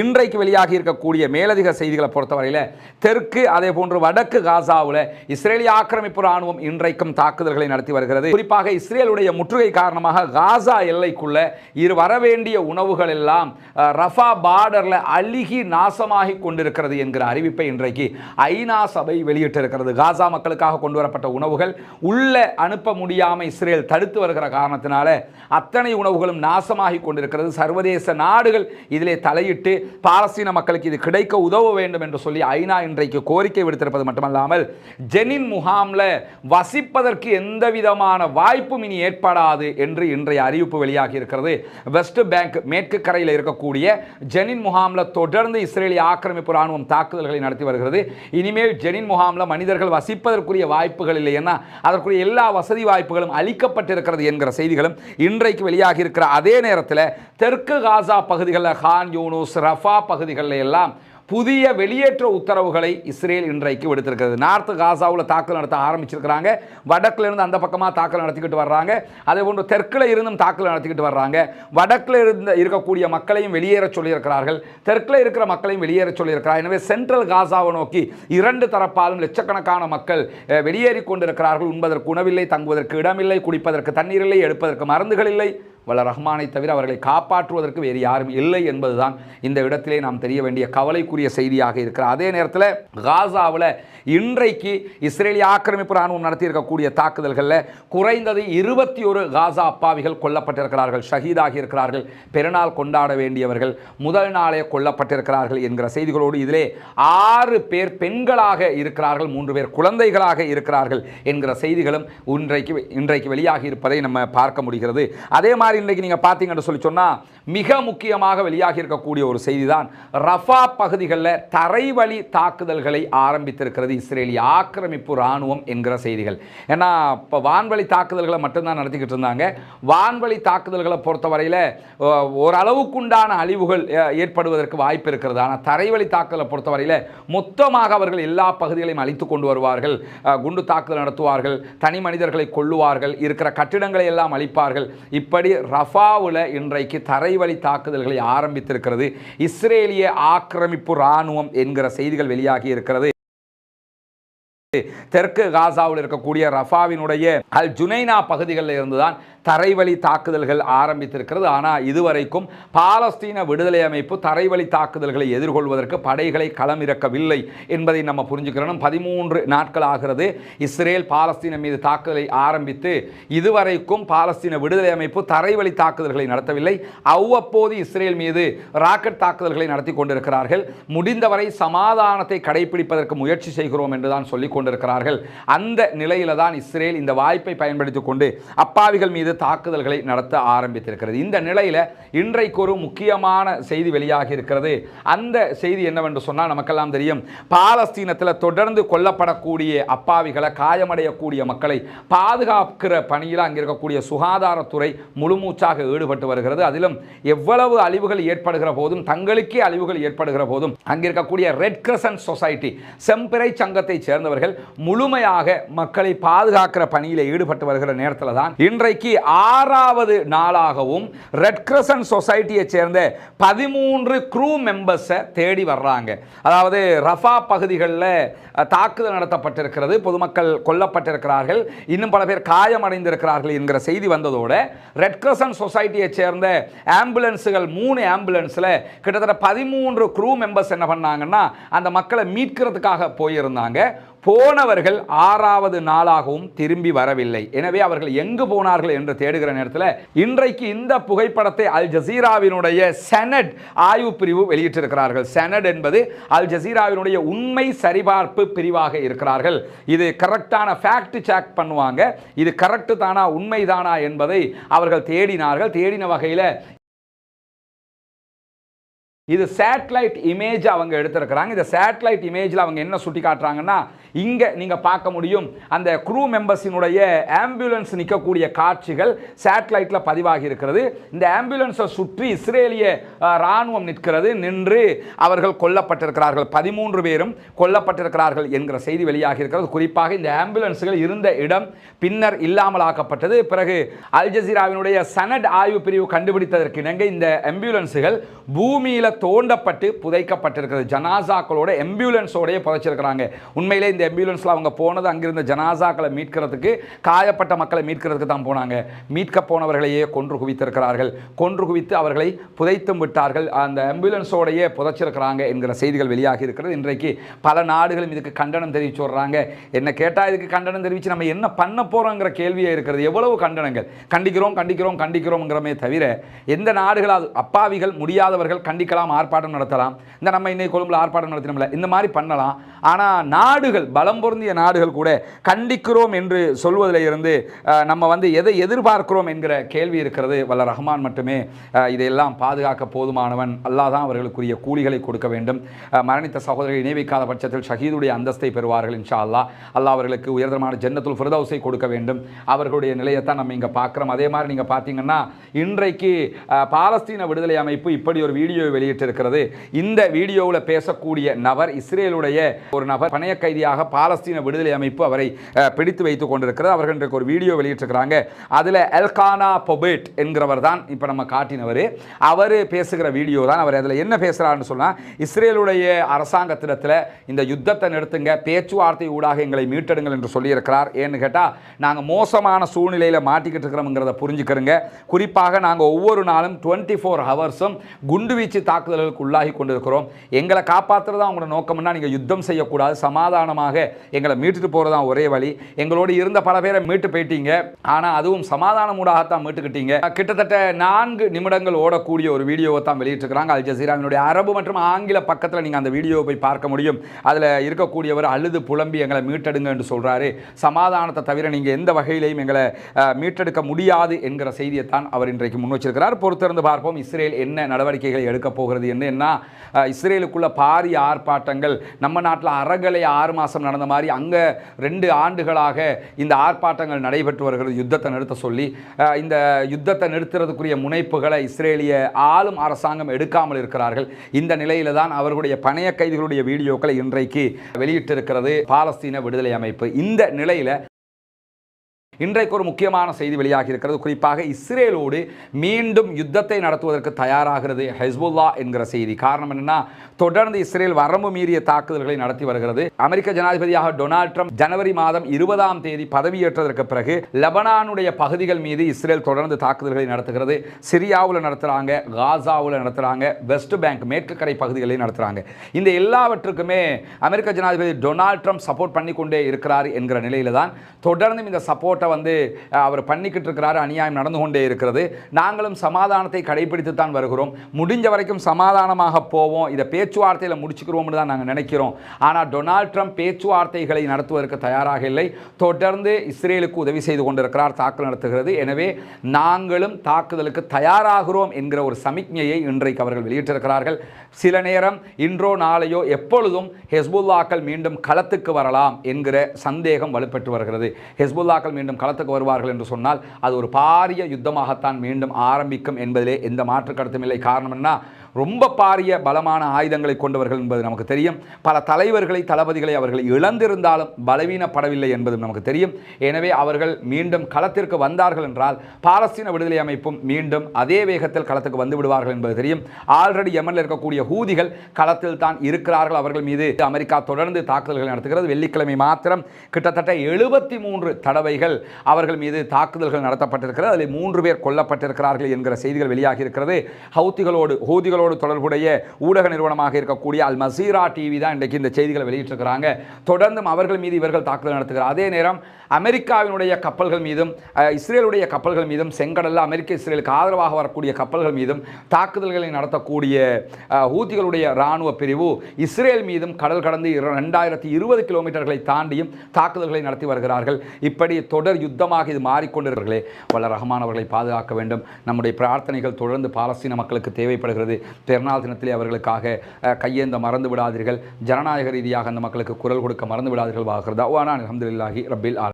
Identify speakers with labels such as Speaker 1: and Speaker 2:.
Speaker 1: இன்றைக்கு வெளியாகி இருக்கக்கூடிய மேலதிக செய்திகளை பொறுத்தவரையில் தெற்கு அதே போன்று வடக்கு காசாவில் இஸ்ரேலிய ஆக்கிரமிப்பு ராணுவம் இன்றைக்கும் தாக்குதல்களை நடத்தி வருகிறது. குறிப்பாக இஸ்ரேலுடைய முற்றுகை காரணமாக காசா எல்லைக்குள்ள இரு வரவேண்டிய உணவுகள் எல்லாம் ரஃபா பார்டர்ல அழுகி நாசமாகி கொண்டிருக்கிறது என்கிற அறிவிப்பை இன்றைக்கு ஐநா சபை வெளியிட்டிருக்கிறது. காசா மக்களுக்காக கொண்டு வரப்பட்ட உணவுகள் உள்ள அனுப்ப முடியாமல் இஸ்ரேல் தடுத்து வருகிற காரணத்தினால அத்தனை உணவுகளும் நாசமாகி கொண்டிருக்கிறது. சர்வதேச நாடுகள் இதிலே தலையிட்டு பாலஸ்தீன மக்களுக்கு இது கிடைக்க உதவ வேண்டும் என்று சொல்லி ஐநா இன்றைக்கு கோரிக்கை விடுத்திருப்பது மட்டுமல்லாமல் ஜெனின் முகாமில் வசிப்பதற்கு எந்த விதமான வாய்ப்பும் இனி ஏற்படாது என்று இன்றைய அறிவிப்பு வெளியாகி இருக்கிறது. வெஸ்ட் பேங்க் மேற்கு கரையில் இருக்கக்கூடிய ஜெனின் முகாமில் தொடர்ந்து இஸ்ரேலிய ஆக்கிரமிப்பு ராணுவம் தாக்குதல்களை நடத்தி வருகிறது. இனிமேல் ஜெனின் முகாமில் மனிதர்கள் வசிப்பதற்குரிய வாய்ப்புகள் இல்லை ஏன்னா அதற்குரிய எல்லா வசதி வாய்ப்புகளும் அளிக்கப்பட்டிருக்கிறது என்கிற செய்திகளும் இன்றைக்கு வெளியாகி இருக்கிற அதே நேரத்தில் தெற்கு காசா பகுதிகளில் ஹான் யூனூஸ் ரஃபா பகுதிகளில் எல்லாம் புதிய வெளியேற்ற உத்தரவுகளை இஸ்ரேல் இன்றைக்கு விடுத்திருக்கிறது. நார்த்து காசாவில் தாக்குதல் நடத்த ஆரம்பிச்சிருக்கிறாங்க. வடக்கில் இருந்து அந்த பக்கமாக தாக்குதல் நடத்திக்கிட்டு வர்றாங்க. அதே போன்று தெற்கில் இருந்தும் தாக்குதல் நடத்திக்கிட்டு வர்றாங்க. வடக்கில் இருந்து இருக்கக்கூடிய மக்களையும் வெளியேற சொல்லியிருக்கிறார்கள். தெற்கில் இருக்கிற மக்களையும் வெளியேற சொல்லியிருக்கிறார். எனவே சென்ட்ரல் காசாவை நோக்கி இரண்டு தரப்பாலும் லட்சக்கணக்கான மக்கள் வெளியேறி கொண்டிருக்கிறார்கள். உண்பதற்கு உணவில்லை தங்குவதற்கு இடமில்லை குடிப்பதற்கு தண்ணீர் இல்லை எடுப்பதற்கு மருந்துகள் இல்லை. வல்ல ரஹ்மானை தவிர அவர்களை காப்பாற்றுவதற்கு வேறு யாரும் இல்லை என்பதுதான் இந்த இடத்திலே நாம் தெரிய வேண்டிய கவலைக்குரிய செய்தியாக இருக்கிற அதே நேரத்தில் காசாவில் இன்றைக்கு இஸ்ரேலிய ஆக்கிரமிப்பு ராணுவம் நடத்தியிருக்கக்கூடிய தாக்குதல்களில் குறைந்தது இருபத்தி ஒரு காசா அப்பாவிகள் கொல்லப்பட்டிருக்கிறார்கள் ஷஹீதாகி இருக்கிறார்கள் பெருநாள் கொண்டாட வேண்டியவர்கள் முதல் நாளே கொல்லப்பட்டிருக்கிறார்கள் என்கிற செய்திகளோடு இதிலே ஆறு பேர் பெண்களாக இருக்கிறார்கள் மூன்று பேர் குழந்தைகளாக இருக்கிறார்கள் என்கிற செய்திகளும் இன்றைக்கு இன்றைக்கு வெளியாகி இருப்பதை நம்ம பார்க்க முடிகிறது. அதே மாதிரி இன்றைக்கு நீங்கள் பார்த்தீங்கன்னு சொல்லி சொன்னால் மிக முக்கியமாக வெளியாகி இருக்கக்கூடிய ஒரு செய்தி தான் ரஃபா பகுதிகளில் தரைவழி தாக்குதல்களை ஆரம்பித்திருக்கிறது இஸ்ரேலிய ஆக்கிரமிப்பு இராணுவம் என்கிற செய்திகள். ஏன்னா இப்போ வான்வழி தாக்குதல்களை மட்டும்தான் நடத்திக்கிட்டு இருந்தாங்க. வான்வழி தாக்குதல்களை பொறுத்தவரையில் ஓரளவுக்குண்டான அழிவுகள் ஏற்படுவதற்கு வாய்ப்பு இருக்கிறது. ஆனால் தரைவழி தாக்குதலை பொறுத்தவரையில் மொத்தமாக அவர்கள் எல்லா பகுதிகளையும் அழித்து கொண்டு வருவார்கள். குண்டு தாக்குதல் நடத்துவார்கள். தனி மனிதர்களை கொல்லுவார்கள். இருக்கிற கட்டிடங்களை எல்லாம் அழிப்பார்கள். இப்படி ரஃபாவில் இன்றைக்கு தரைவழி தாக்குதல்களை ஆரம்பித்திருக்கிறது. இஸ்ரேலிய ஆக்கிரமிப்பு ராணுவம் என்கிற செய்திகள் வெளியாகி இருக்கிறது. தெற்கு காசாவில் இருக்கக்கூடிய ரஃபாவினுடைய அல் ஜுனைனா பகுதிகளில் இருந்துதான் தரைவழி தாக்குதல்கள் ஆரம்பித்திருக்கிறது. ஆனால் இதுவரைக்கும் பாலஸ்தீன விடுதலை அமைப்பு தரைவழி தாக்குதல்களை எதிர்கொள்வதற்கு படைகளை களமிறக்கவில்லை என்பதை நம்ம புரிஞ்சுக்கிறோம். பதிமூன்று நாட்கள் ஆகிறது. இஸ்ரேல் பாலஸ்தீனம் மீது தாக்குதலை ஆரம்பித்து இதுவரைக்கும் பாலஸ்தீன விடுதலை அமைப்பு தரைவழி தாக்குதல்களை நடத்தவில்லை. அவ்வப்போது இஸ்ரேல் மீது ராக்கெட் தாக்குதல்களை நடத்தி கொண்டிருக்கிறார்கள். முடிந்தவரை சமாதானத்தை கடைபிடிப்பதற்கு முயற்சி செய்கிறோம் என்று தான் சொல்லிக் கொண்டிருக்கிறார்கள். அந்த நிலையில தான் இஸ்ரேல் இந்த வாய்ப்பை பயன்படுத்திக் கொண்டு அப்பாவிகள் மீது தாக்குதல்களை நடத்த ஆரம்பித்திருக்கிறது. இந்த நிலையில் இன்றைக்கு ஒரு முக்கியமான செய்தி வெளியாகி இருக்கிறது. அந்த செய்தி என்னவென்று சொன்னால் நமக்கெல்லாம் தெரியும். பாலஸ்தீனத்தில் தொடர்ந்து கொல்லப்படக்கூடிய அப்பாவிகளை காயமடையக்கூடிய மக்களை பாதுகாக்கிற பணியில் அங்கே இருக்கக்கூடிய சுகாதாரத்துறை முழுமூச்சாக ஈடுபட்டு வருகிறது. அதிலும் எவ்வளவு அழிவுகள் ஏற்படுகிற போதும் தங்களுக்கே அழிவுகள் ஏற்படுகிற போதும் அங்கே இருக்கக்கூடிய ரெட் கிரசன்ட் சொசைட்டி செம்பிறை சங்கத்தை சேர்ந்தவர்கள் முழுமையாக மக்களை பாதுகாக்கிற பணியில் ஈடுபட்டு வருகிற நேரத்தில் தான் இன்றைக்கு ஆறாவது நாளாகவும் ரெட் கிரசன் சொசைட்டியை சேர்ந்த பதிமூன்று க்ரூ மெம்பர்ஸை தேடி வர்றாங்க. அதாவது ரஃபா பகுதிகளில் தாக்குதல் நடத்தப்பட்டிருக்கிறது பொதுமக்கள் கொல்லப்பட்டிருக்கிறார்கள் இன்னும் பல பேர் காயமடைந்திருக்கிறார்கள் என்கிற செய்தி வந்ததோடு ரெட் கிரசன் சொசைட்டியை சேர்ந்த ஆம்புலன்ஸுகள் மூணு ஆம்புலன்ஸில் கிட்டத்தட்ட பதிமூன்று க்ரூ மெம்பர்ஸ் என்ன பண்ணாங்கன்னா அந்த மக்களை மீட்கிறதுக்காக போயிருந்தாங்க. போனவர்கள் ஆறாவது நாளாகவும் திரும்பி வரவில்லை. எனவே அவர்கள் எங்கு போனார்கள் என்று தேடுகிற நேரத்தில் இன்றைக்கு இந்த புகைப்படத்தை அல் ஜசீராவினுடைய செனட் ஆய்வு பிரிவு வெளியிட்டிருக்கிறார்கள். செனட் என்பது அல் ஜசீராவினுடைய உண்மை சரிபார்ப்பு பிரிவாக இருக்கிறார்கள். இது கரெக்டான ஃபேக்ட் செக் பண்ணுவாங்க. இது கரெக்டு தானா உண்மைதானா என்பதை அவர்கள் தேடினார்கள். தேடின வகையில் இது சேட்டலைட் இமேஜ் அவங்க எடுத்திருக்கிறாங்க. இந்த சேட்டலைட் இமேஜில் அவங்க என்ன சுட்டி காட்டுறாங்கன்னா இங்கே நீங்கள் பார்க்க முடியும். அந்த க்ரூ மெம்பர்ஸினுடைய ஆம்புலன்ஸ் நிற்கக்கூடிய காட்சிகள் சேட்டலைட்டில் பதிவாகி இருக்கிறது. இந்த ஆம்புலன்ஸை சுற்றி இஸ்ரேலிய இராணுவம் ராணுவம் நிற்கிறது. நின்று அவர்கள் கொல்லப்பட்டிருக்கிறார்கள். பதிமூன்று பேரும் கொல்லப்பட்டிருக்கிறார்கள் என்கிற செய்தி வெளியாகி இருக்கிறது. குறிப்பாக இந்த ஆம்புலன்ஸ்கள் இருந்த இடம் பின்னர் இல்லாமலாக்கப்பட்டது. பிறகு அல் ஜசீராவினுடைய சனட் ஆய்வு பிரிவு கண்டுபிடித்ததற்கு இணங்க இந்த ஆம்புலன்ஸுகள் பூமியில் தோண்டப்பட்டு புதைக்கப்பட்டிருக்கிறது. ஜனாசாக்களோட எம்புலன்ஸோடய புதைச்சிருக்கிறாங்க. உண்மையிலே இந்த எம்பியூலன்ஸில் அவங்க போனது அங்கிருந்த ஜனாசாக்களை மீட்கிறதுக்கு காயப்பட்ட மக்களை மீட்கிறதுக்கு தான் போனாங்க. மீட்க போனவர்களையே கொன்று குவித்திருக்கிறார்கள். கொன்று குவித்து அவர்களை புதைத்தும் விட்டார்கள். அந்த ஆம்புலன்ஸோடையே புதைச்சிருக்கிறாங்க என்கிற செய்திகள் வெளியாகி இருக்கிறது. இன்றைக்கு பல நாடுகளும் இதுக்கு கண்டனம் தெரிவிச்சு வர்றாங்க. என்ன கேட்டால் இதுக்கு கண்டனம் தெரிவித்து நம்ம என்ன பண்ண போகிறோங்கிற கேள்வியே இருக்கிறது. எவ்வளவு கண்டனங்கள். கண்டிக்கிறோம் கண்டிக்கிறோம் கண்டிக்கிறோங்கிறமே தவிர எந்த நாடுகளாவது அப்பாவிகள் முடியாதவர்கள் கண்டிக்கலாம் ஆர்ப்பாட்டம் நடத்தலாம். இந்த நம்ம இன்னைக்கு கொழும்புல ஆர்ப்பாட்டம் நடத்தினோம்ல இந்த மாதிரி பண்ணலாம். ஆனால் நாடுகள் பலம் பொருந்திய நாடுகள் கூட கண்டிக்கிறோம் என்று சொல்வதில் இருந்து நம்ம வந்து எதை எதிர்பார்க்கிறோம் என்கிற கேள்வி இருக்கிறது. வல்ல ரஹ்மான் மட்டுமே இதையெல்லாம் பாதுகாக்க போதுமானவன். அல்லாஹ் தான் அவர்களுக்குரிய கூலிகளை கொடுக்க வேண்டும். மரணித்த சகோதரர்கள் இணைவிக்காத பட்சத்தில் ஷஹீதுடைய அந்தஸ்தை பெறுவார்கள் இன்ஷா அல்லா அல்லா அவர்களுக்கு உயர்தரமான ஜன்னத்துல் ஃபிரதௌஸை கொடுக்க வேண்டும். அவர்களுடைய நிலையத்தான் நம்ம இங்கே பார்க்குறோம். அதே மாதிரி நீங்கள் பார்த்தீங்கன்னா இன்றைக்கு பாலஸ்தீன விடுதலை அமைப்பு இப்படி ஒரு வீடியோ வெளியிட்டிருக்கிறது இந்த வீடியோவில் பேசக்கூடிய நபர் இஸ்ரேலுடைய ஒரு நபர் பணைய கைதியாக பாலஸ்தீன விடுதலை அமைப்பு அவரை பிடித்து வைத்துக் கொண்டிருக்கிறது. அவர்கள் இன்றைக்கு ஒரு வீடியோ வெளியிட்டிருக்கிறாங்க. அதில் எல்கானா பொபேட் என்கிறவர் தான் இப்போ நம்ம காட்டினவர். அவர் பேசுகிற வீடியோ தான். அவர் அதில் என்ன பேசுகிறாருன்னு சொன்னால் இஸ்ரேலுடைய அரசாங்கத்திடத்தில் இந்த யுத்தத்தை நிறுத்துங்க பேச்சுவார்த்தை ஊடாக எங்களை மீட்டெடுங்கள் என்று சொல்லியிருக்கிறார். ஏன்னு கேட்டால் நாங்கள் மோசமான சூழ்நிலையில் மாட்டிக்கிட்டு இருக்கிறோம்ங்கிறத புரிஞ்சுக்கிறோங்க. குறிப்பாக நாங்கள் ஒவ்வொரு நாளும் டுவெண்ட்டி ஃபோர் ஹவர்ஸும் குண்டுவீச்சு தாக்குதல்களுக்கு உள்ளாகி கொண்டிருக்கிறோம் எங்களை காப்பாற்றுறது தான் உங்களோட நோக்கம்னா நீங்கள் யுத்தம் செய்யக்கூடாது சமாதானமாக எங்களை மீட்டுட்டு போகிறது தான் ஒரே வழி. எங்களோடு இருந்த பல பேரை மீட்டு போயிட்டீங்க. ஆனால் அதுவும் சமாதானம் ஊடாகத்தான் மீட்டுக்கிட்டீங்க. கிட்டத்தட்ட நான்கு நிமிடங்கள் ஓடக்கூடிய ஒரு வீடியோவை தான் வெளியிட்டிருக்கிறாங்க. அல் ஜசீராவினுடைய அரபு மற்றும் ஆங்கில பக்கத்தில் நீங்கள் அந்த வீடியோவை போய் பார்க்க முடியும். அதில் இருக்கக்கூடியவர் அழுது புலம்பி எங்களை மீட்டெடுங்க என்று சொல்கிறாரு சமாதானத்தை தவிர நீங்கள் எந்த வகையிலையும் எங்களை மீட்டெடுக்க முடியாது என்கிற செய்தியைத்தான் அவர் இன்றைக்கு முன் வச்சிருக்கிறார் பொறுத்திருந்து பார்ப்போம். இஸ்ரேல் என்ன நடவடிக்கைகளை எடுக்கப் போகிறது என்னன்னா இஸ்ரேலுக்குள்ள பாரிய ஆர்ப்பாட்டங்கள் நம்ம நாட்டில் அறகலை ஆறு மாதம் நடந்த மாதிரி அங்கே ரெண்டு ஆண்டுகளாக இந்த ஆர்ப்பாட்டங்கள் நடைபெற்று வருகிறது யுத்தத்தை நிறுத்த சொல்லி. இந்த யுத்தத்தை நிறுத்துறதுக்குரிய முனைப்புகளை இஸ்ரேலிய ஆளும் அரசாங்கம் எடுக்காமல் இருக்கிறார்கள். இந்த நிலையில தான் அவர்களுடைய பணைய கைதிகளுடைய வீடியோக்களை இன்றைக்கு வெளியிட்டிருக்கிறது பாலஸ்தீன விடுதலை அமைப்பு. இந்த நிலையில் இன்றைக்கு ஒரு முக்கியமான செய்தி வெளியாகி இருக்கிறது குறிப்பாக இஸ்ரேலோடு மீண்டும் யுத்தத்தை நடத்துவதற்கு தயாராகிறது ஹெஸ்புல்லா என்கிற செய்தி. காரணம் என்னன்னா தொடர்ந்து இஸ்ரேல் வரம்பு மீறிய தாக்குதல்களை நடத்தி வருகிறது. அமெரிக்க ஜனாதிபதியாக டொனால்ட் ட்ரம்ப் ஜனவரி மாதம் இருபதாம் தேதி பதவியேற்றதற்கு பிறகு லெபனானுடைய பகுதிகள் மீது இஸ்ரேல் தொடர்ந்து தாக்குதல்களை நடத்துகிறது. சிரியாவில் நடத்துகிறாங்க காசாவில் நடத்துகிறாங்க வெஸ்ட் பேங்க் மேற்கு கரை பகுதிகளில் நடத்துகிறாங்க இந்த எல்லாவற்றுக்குமே அமெரிக்க ஜனாதிபதி டொனால்ட் ட்ரம்ப் சப்போர்ட் பண்ணி கொண்டே இருக்கிறார் என்கிற நிலையில் தான் தொடர்ந்து இந்த சப்போர்ட் சப்போர்ட்டை வந்து அவர் பண்ணிக்கிட்டு இருக்கிறாரு அநியாயம் நடந்து கொண்டே இருக்கிறது. நாங்களும் சமாதானத்தை கடைபிடித்து தான் வருகிறோம். முடிஞ்ச வரைக்கும் சமாதானமாக போவோம். இதை பேச்சுவார்த்தையில் முடிச்சுக்கிறோம்னு தான் நாங்கள் நினைக்கிறோம். ஆனால் டொனால்ட் ட்ரம்ப் பேச்சுவார்த்தைகளை நடத்துவதற்கு தயாராக இல்லை. தொடர்ந்து இஸ்ரேலுக்கு உதவி செய்து கொண்டிருக்கிறார் தாக்குதல் நடத்துகிறது. எனவே நாங்களும் தாக்குதலுக்கு தயாராகிறோம் என்கிற ஒரு சமிக்ஞையை இன்றைக்கு அவர்கள் வெளியிட்டிருக்கிறார்கள். சில நேரம் இன்றோ நாளையோ எப்பொழுதும் ஹெஸ்புல்லாக்கள் மீண்டும் களத்துக்கு வரலாம் என்கிற சந்தேகம் வலுப்பெற்று வருகிறது. ஹெஸ்புல்லாக்கள் மீண்டும் களத்துக்கு வருவார்கள் என்று சொன்னால் அது ஒரு பாரிய யுத்தமாகத்தான் மீண்டும் ஆரம்பிக்கும் என்பதிலே எந்த மாற்று கருத்தும் இல்லை. காரணம் என்ன? ரொம்ப பாரிய பலமான ஆயுதங்களை கொண்டவர்கள் என்பது நமக்கு தெரியும். பல தலைவர்களை தளபதிகளை அவர்கள் இழந்திருந்தாலும் பலவீனப்படவில்லை என்பதும் நமக்கு தெரியும். எனவே அவர்கள் மீண்டும் களத்திற்கு வந்தார்கள் என்றால் பாலஸ்தீன விடுதலை அமைப்பும் மீண்டும் அதே வேகத்தில் களத்துக்கு வந்து விடுவார்கள் என்பது தெரியும். ஆல்ரெடி எமனில் இருக்கக்கூடிய ஹூதிகள் களத்தில் தான் இருக்கிறார்கள். அவர்கள் மீது அமெரிக்கா தொடர்ந்து தாக்குதல்கள் நடத்துகிறது. வெள்ளிக்கிழமை மாத்திரம் கிட்டத்தட்ட எழுபத்தி மூன்று தடவைகள் அவர்கள் மீது தாக்குதல்கள் நடத்தப்பட்டிருக்கிறது. அதில் மூன்று பேர் கொல்லப்பட்டிருக்கிறார்கள் என்கிற செய்திகள் வெளியாகி இருக்கிறது. ஹவுத்திகளோடு ஹூதிகளோடு தொடர்புடைய ஊடக நிறுவனமாக இருக்கக்கூடிய அல் மசீரா டிவி தான் இன்றைக்கு இந்த செய்திகளை வெளியிட்டிருக்கிறாங்க. தொடர்ந்தும் அவர்கள் மீது இவர்கள் தாக்குதல் நடத்துகிறார். அதே நேரம் அமெரிக்காவினுடைய கப்பல்கள் மீதும் இஸ்ரேலுடைய கப்பல்கள் மீதும் செங்கடல்ல அமெரிக்க இஸ்ரேலுக்கு ஆதரவாக வரக்கூடிய கப்பல்கள் மீதும் தாக்குதல்களை நடத்தக்கூடிய ஊத்திகளுடைய இராணுவ பிரிவு இஸ்ரேல் மீதும் கடல் கடந்து ரெண்டாயிரத்தி இருபது கிலோமீட்டர்களை தாண்டியும் தாக்குதல்களை நடத்தி வருகிறார்கள். இப்படி தொடர் யுத்தமாக இது மாறிக்கொண்டிருக்கிறார்களே. வல்ல ரஹ்மான் அவர்களை பாதுகாக்க வேண்டும். நம்முடைய பிரார்த்தனைகள் தொடர்ந்து பாலஸ்தீன மக்களுக்கு தேவைப்படுகிறது. பெருநாள் தினத்திலே அவர்களுக்காக கையேந்த மறந்து விடாதீர்கள் ஜனநாயக ரீதியாக அந்த மக்களுக்கு குரல் கொடுக்க மறந்து விடாதீர்கள் வாகிறதா வானா அலமதுல்லாஹி ரபில் ஆல்